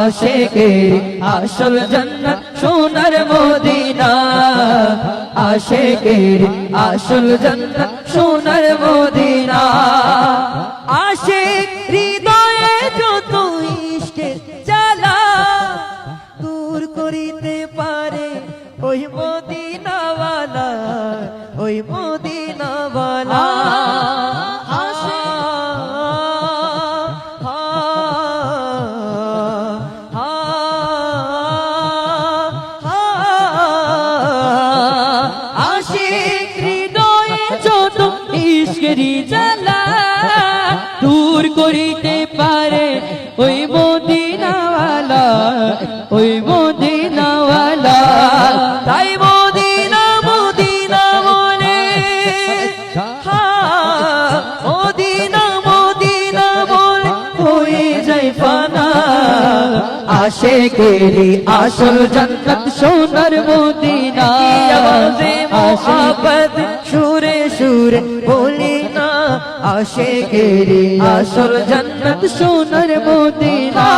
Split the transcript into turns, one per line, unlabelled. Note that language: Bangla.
আশেকের আসল জান্নাত সোনার মদিনা। আশেকের আসল জান্নাত সোনার মদিনা। আশেক হৃদয়ে যত ইশকের জ্বালা দূর করিতে পারে, ওই মদিনাওয়ালা ওই মদিনাওয়ালা।
দূর করিতে পারে ওই মদিনাওয়ালা ওই মদিনাওয়ালা।
তাই মদিনা মদিনা বলে মদিনা মদিনা বলে, হয়ে যায় ফানা। আশেকেরি আসল জান্নাত সোনার মদিনা। মোহাব্বত সুরে সুরে বলি না আশেকেরি আসল জন্নত সোনার মদিনা।